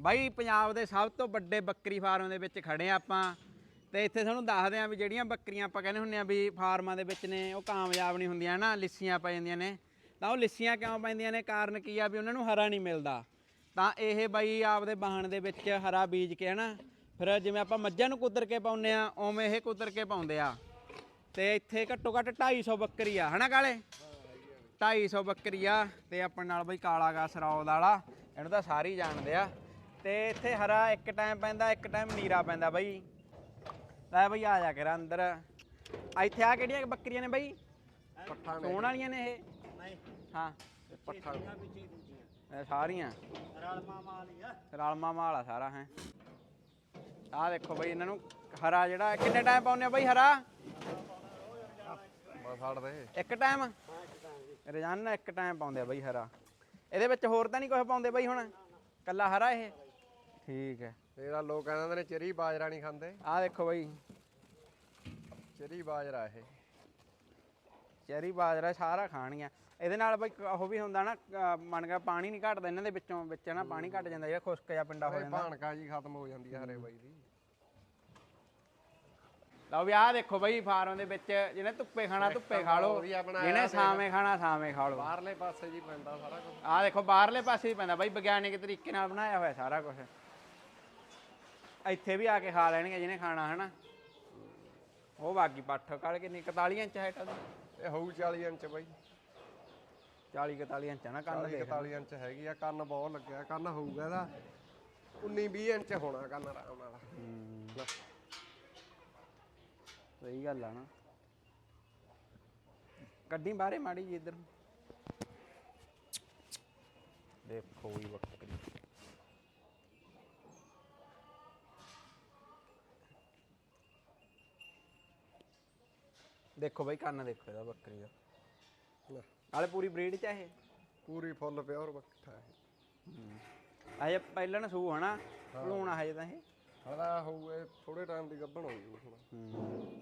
ਬਾਈ, ਪੰਜਾਬ ਦੇ ਸਭ ਤੋਂ ਵੱਡੇ ਬੱਕਰੀ ਫਾਰਮ ਦੇ ਵਿੱਚ ਖੜੇ ਆ ਆਪਾਂ ਤੇ ਇੱਥੇ ਤੁਹਾਨੂੰ ਦੱਸਦੇ ਆ ਵੀ ਜਿਹੜੀਆਂ ਬੱਕਰੀਆਂ ਆਪਾਂ ਕਹਿੰਦੇ ਹੁੰਦੇ ਆ ਵੀ ਫਾਰਮਾਂ ਦੇ ਵਿੱਚ ਨੇ, ਉਹ ਕਾਮਯਾਬ ਨਹੀਂ ਹੁੰਦੀਆਂ ਨਾ ਲਿੱਸੀਆਂ ਪੈ ਜਾਂਦੀਆਂ ਨੇ। ਤਾਂ ਉਹ ਲਿੱਸੀਆਂ ਕਿਉਂ ਪੈਂਦੀਆਂ ਨੇ? ਕਾਰਨ ਕੀ ਆ ਵੀ ਉਹਨਾਂ ਨੂੰ ਹਰਾ ਨਹੀਂ ਮਿਲਦਾ। ਤਾਂ ਇਹ ਬਾਈ ਆਪਦੇ ਬਾਹਣ ਦੇ ਵਿੱਚ ਹਰਾ ਬੀਜ ਕੇ ਹਨਾ, ਫਿਰ ਜਿਵੇਂ ਆਪਾਂ ਮੱਝਾਂ ਨੂੰ ਕੁਦਰ ਕੇ ਪਾਉਂਦੇ ਆ ਉਵੇਂ ਇਹ ਕੁਦਰ ਕੇ ਪਾਉਂਦੇ ਆ। ਤੇ ਇੱਥੇ ਘੱਟੋ ਘੱਟ 250 ਬੱਕਰੀ ਆ, ਹਨਾ ਕਾਲੇ? 250 ਬੱਕਰੀ ਆ ਤੇ ਆਪਣੇ ਨਾਲ ਬਈ ਕਾਲਾ ਗਾ ਸਰੌਦ ਵਾਲਾ ਇਹਨੂੰ ਤਾਂ ਸਾਰੇ ਹੀ ਜਾਣਦੇ ਆ। ਤੇ ਇੱਥੇ ਹਰਾ ਇੱਕ ਟਾਈਮ ਪੈਂਦਾ ਇੱਕ ਟਾਈਮ ਨੀਰਾ ਪੈਂਦਾ ਬਈ। ਲੈ ਬਈ ਆ ਜਾ ਕੇ ਅੰਦਰ। ਇੱਥੇ ਆ ਕਿਹੜੀਆਂ ਬੱਕਰੀਆਂ ਨੇ ਬਈ? ਪੱਠਾ ਸੋਣ ਵਾਲੀਆਂ ਨੇ ਇਹ? ਨਹੀਂ। ਹਾਂ। ਪੱਠਾ ਇਹ ਸਾਰੀਆਂ। ਰਲਮਾ ਮਾਲੀ ਆ। ਰਲਮਾ ਮਾਲਾ ਸਾਰਾ ਹੈ। ਆਹ ਦੇਖੋ ਬਈ ਇਹਨਾਂ ਨੂੰ ਹਰਾ ਜਿਹੜਾ ਕਿੰਨੇ ਟਾਈਮ ਪਾਉਂਦੇ ਆ ਬਈ ਹਰਾ? ਬਸ ਛੱਡ ਦੇ। ਇੱਕ ਟਾਈਮ ਰੋਜ਼ਾਨਾ ਇੱਕ ਟਾਈਮ ਪਾਉਂਦੇ ਆ ਬਈ ਹਰਾ। ਇਹਦੇ ਵਿੱਚ ਹੋਰ ਤਾਂ ਨਹੀਂ ਕੁਝ ਪਾਉਂਦੇ ਬਈ ਹੁਣ? ਕੱਲਾ ਹਰਾ ਇਹ? ਠੀਕ ਹੈ। ਤੇਰਾ ਲੋਕ ਕਹਿੰਦੇ ਨੇ ਚਰੀ ਬਾਜਰਾ ਨਹੀਂ ਖਾਂਦੇ। ਆਹ ਦੇਖੋ ਬਈ। ਚਰੀ ਬਾਜਰਾ ਇਹ। ਚੈਰੀ ਬਾਜਰਾ ਸਾਰਾ ਖਾਣੀਆਂ ਇਹਦੇ ਨਾਲ ਬਈ ਉਹ ਵੀ ਹੁੰਦਾ ਨਾ ਅਹ ਮੰਨ ਗਿਆ ਪਾਣੀ ਨਹੀਂ ਘਟਦਾ ਇਹਨਾਂ ਦੇ ਵਿੱਚੋਂ ਵਿੱਚ ਨਾ ਪਾਣੀ ਘਟ ਜਾਂਦਾ ਜਿਹੜਾ ਖੁਸ਼ਕ ਜਿਹਾ ਪਿੰਡਾ ਹੋ ਇਹ ਜਾਂਦਾ। ਭਾਣਕਾ ਜੀ ਖਤਮ ਹੋ ਜਾਂਦੀ ਆ ਹਰੇ ਬਾਈ ਦੀ। ਲਓ ਵੀ ਆਹ ਦੇਖੋ ਬਈ ਫਾਰਮ ਦੇ ਵਿੱਚ ਜਿਹਨੇ ਧੁੱਪੇ ਖਾਣਾ ਧੁੱਪੇ ਖਾ ਲਓ। ਵਧੀਆ ਬਣਾਇਆ ਜਿਹਨੇ ਦੇਖ। ਸਾਵੇਂ ਖਾਣਾ ਸਾਵੇਂ ਖਾ ਲਓ। ਬਾਹਰਲੇ ਪਾਸੇ ਜੀ ਪੈਂਦਾ ਸਾਰਾ ਕੁਝ ਆਹ ਦੇਖੋ ਬਾਹਰਲੇ ਪਾਸੇ ਹੀ ਪੈਂਦਾ ਬਈ ਵਿਗਿਆਨਿਕ ਤਰੀਕੇ ਨਾਲ ਬਣਾਇਆ ਹੋਇਆ ਸਾਰਾ ਕੁਝ ਇੱਥੇ ਵੀ ਆ ਕੇ ਖਾ ਲੈਣਗੇ ਜਿਹਨੇ ਖਾਣਾ ਹਨਾ? ਉਹ ਬਾਗੀ ਪੱਠ ਕਾਲ ਕਿੰਨੀ 41 ਇੰਚ ਉਹਦੀ ਇਹ ਹੋਊ 40 ਇੰਚ ਬਾਈ। 40 41 ਇੰਚ ਨਾ ਕੰਨ 40 ਦੇਖ। 41 ਇੰਚ ਹੈਗੀ ਆ ਕੰਨ ਬਹੁਤ ਲੱਗਿਆ ਕੰਨ ਹੋਊਗਾ ਇਹਦਾ। 19 20 ਇੰਚ ਹੋਣਾ ਕੰਨ ਆਰਾਮ ਨਾਲ। ਹੂੰ। ਸਹੀ ਗੱਲ ਆ ਨਾ। ਕੱਢੀ ਬਾਹਰੇ ਮਾੜੀ ਜੀ ਇੱਧਰ। ਦੇਖੋ ਵੀ ਬੱਕਰੀ ਦੇਖੋ ਬਈ ਕੰਨ ਦੇਖੋ ਇਹਦਾ ਬੱਕਰੀ ਦਾ। ਲੈ, ਨਾਲੇ ਪੂਰੀ ਬਰੀਡ ਚ ਆ ਇਹ? ਪੂਰੀ ਫੁੱਲ ਪਿਓਰ ਬੱਠਾ ਅਜੇ ਪਹਿਲਾਂ ਸੂ ਹਨਾ? ਭਲੂਣਾ ਹਜੇ ਤਾਂ ਇਹ? ਹਲਾ ਹੋਊ ਇਹ ਥੋੜੇ ਟਾਈਮ ਦੀ ਗੱਭਣ ਹੋ ਜੂ ਹੁਣ। ਹੂੰ।